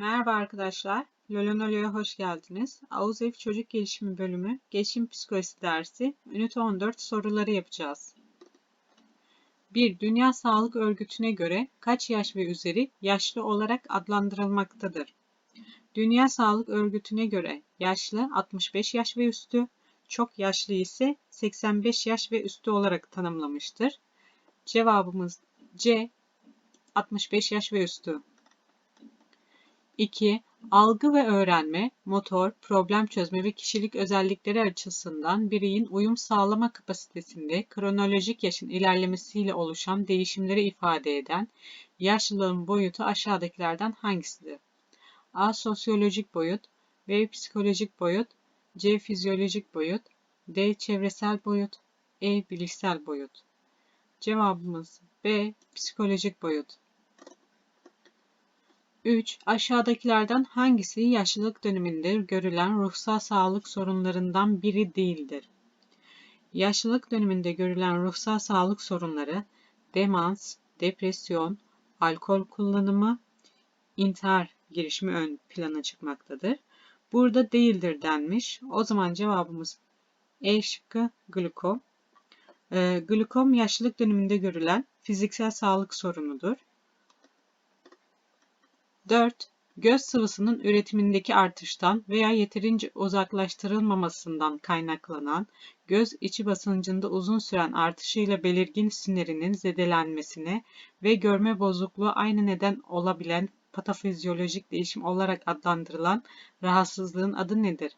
Merhaba arkadaşlar, Lolonolo'ya hoş geldiniz. AUZEF Çocuk Gelişimi Bölümü Gelişim Psikolojisi dersi Ünite 14 soruları yapacağız. 1. Dünya Sağlık Örgütü'ne göre kaç yaş ve üzeri yaşlı olarak adlandırılmaktadır? Dünya Sağlık Örgütü'ne göre yaşlı 65 yaş ve üstü, çok yaşlı ise 85 yaş ve üstü olarak tanımlamıştır. Cevabımız C 65 yaş ve üstü. 2. Algı ve öğrenme, motor, problem çözme ve kişilik özellikleri açısından bireyin uyum sağlama kapasitesinde kronolojik yaşın ilerlemesiyle oluşan değişimleri ifade eden yaşlılığın boyutu aşağıdakilerden hangisidir? A. Sosyolojik boyut B. Psikolojik boyut C. Fizyolojik boyut D. Çevresel boyut E. Bilişsel boyut Cevabımız B. Psikolojik boyut 3. Aşağıdakilerden hangisi yaşlılık döneminde görülen ruhsal sağlık sorunlarından biri değildir? Yaşlılık döneminde görülen ruhsal sağlık sorunları demans, depresyon, alkol kullanımı, intihar girişimi ön plana çıkmaktadır. Burada değildir denmiş. O zaman cevabımız E şıkkı glukom. E, glukom yaşlılık döneminde görülen fiziksel sağlık sorunudur. 4. Göz sıvısının üretimindeki artıştan veya yeterince uzaklaştırılmamasından kaynaklanan göz içi basıncında uzun süren artışıyla belirgin sinirinin zedelenmesine ve görme bozukluğu aynı neden olabilen patofizyolojik değişim olarak adlandırılan rahatsızlığın adı nedir?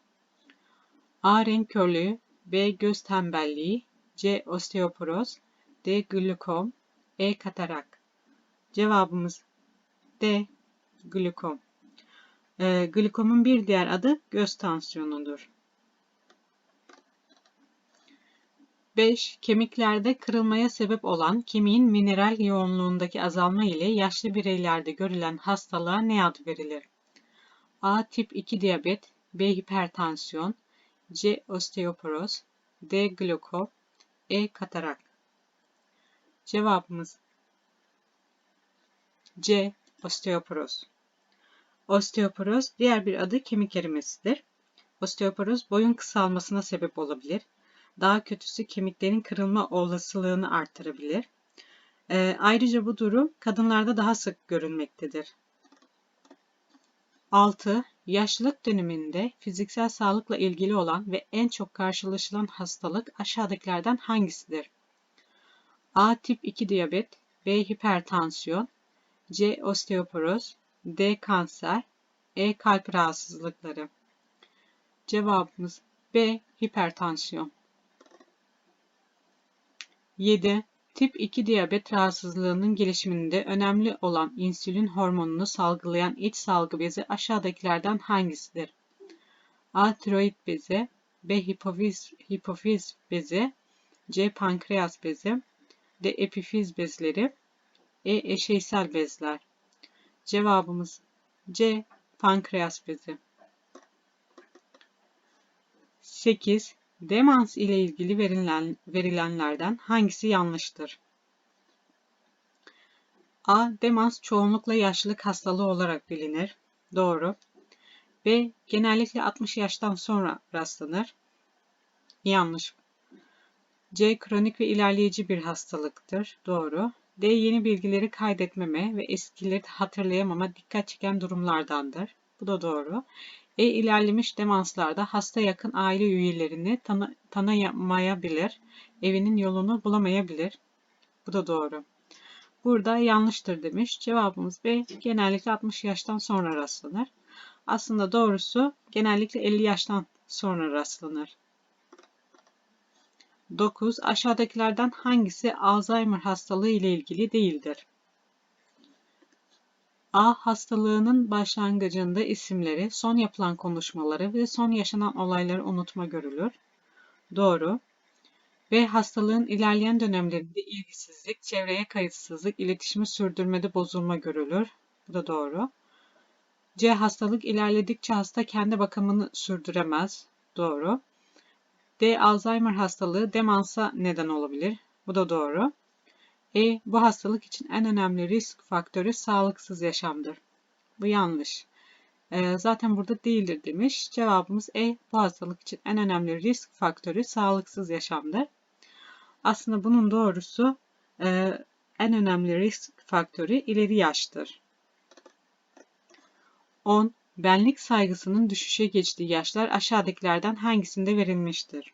A. Renk körlüğü B. Göz tembelliği C. Osteoporoz D. Glukom E. Katarak Cevabımız D glukom. E, glikomun bir diğer adı göz tansiyonudur. 5. Kemiklerde kırılmaya sebep olan kemiğin mineral yoğunluğundaki azalma ile yaşlı bireylerde görülen hastalığa ne ad verilir? A. Tip 2 diyabet B. Hipertansiyon C. Osteoporoz D. Glokom E. Katarak Cevabımız C. Osteoporoz Osteoporoz diğer bir adı kemik erimesidir. Osteoporoz boyun kısalmasına sebep olabilir. Daha kötüsü kemiklerin kırılma olasılığını artırabilir. E, ayrıca bu durum kadınlarda daha sık görülmektedir. 6. Yaşlılık döneminde fiziksel sağlıkla ilgili olan ve en çok karşılaşılan hastalık aşağıdakilerden hangisidir? A. Tip 2 diyabet B. Hipertansiyon C. Osteoporoz D. Kanser E. Kalp rahatsızlıkları Cevabımız B. Hipertansiyon 7. Tip 2 diyabet rahatsızlığının gelişiminde önemli olan insülin hormonunu salgılayan iç salgı bezi aşağıdakilerden hangisidir? A. Tiroid bezi B. Hipofiz, hipofiz bezi C. Pankreas bezi D. Epifiz bezleri E. Eşeysel bezler Cevabımız C. Pankreas bezi. 8. Demans ile ilgili verilen, verilenlerden hangisi yanlıştır? A. Demans çoğunlukla yaşlılık hastalığı olarak bilinir. Doğru. B. Genellikle 60 yaştan sonra rastlanır. Yanlış. C. Kronik ve ilerleyici bir hastalıktır. Doğru. D. Yeni bilgileri kaydetmeme ve eskileri hatırlayamama dikkat çeken durumlardandır. Bu da doğru. E. ilerlemiş demanslarda hasta yakın aile üyelerini tanı tanıyamayabilir, evinin yolunu bulamayabilir. Bu da doğru. Burada yanlıştır demiş. Cevabımız B. Genellikle 60 yaştan sonra rastlanır. Aslında doğrusu genellikle 50 yaştan sonra rastlanır. 9. Aşağıdakilerden hangisi Alzheimer hastalığı ile ilgili değildir? A. Hastalığının başlangıcında isimleri, son yapılan konuşmaları ve son yaşanan olayları unutma görülür. Doğru. B. Hastalığın ilerleyen dönemlerinde ilgisizlik, çevreye kayıtsızlık, iletişimi sürdürmede bozulma görülür. Bu da doğru. C. Hastalık ilerledikçe hasta kendi bakımını sürdüremez. Doğru. D. Alzheimer hastalığı demansa neden olabilir. Bu da doğru. E. Bu hastalık için en önemli risk faktörü sağlıksız yaşamdır. Bu yanlış. Ee, zaten burada değildir demiş. Cevabımız E. Bu hastalık için en önemli risk faktörü sağlıksız yaşamdır. Aslında bunun doğrusu e, en önemli risk faktörü ileri yaştır. 10. Benlik saygısının düşüşe geçtiği yaşlar aşağıdakilerden hangisinde verilmiştir?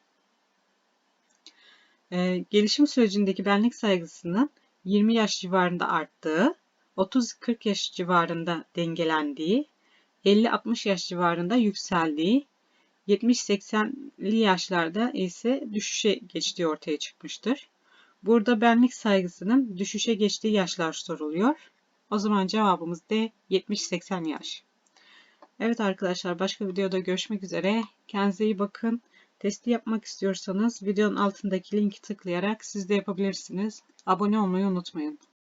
Ee, gelişim sürecindeki benlik saygısının 20 yaş civarında arttığı, 30-40 yaş civarında dengelendiği, 50-60 yaş civarında yükseldiği, 70-80'li yaşlarda ise düşüşe geçtiği ortaya çıkmıştır. Burada benlik saygısının düşüşe geçtiği yaşlar soruluyor. O zaman cevabımız D 70-80 yaş. Evet arkadaşlar başka videoda görüşmek üzere. Kendinize iyi bakın. Testi yapmak istiyorsanız videonun altındaki linki tıklayarak siz de yapabilirsiniz. Abone olmayı unutmayın.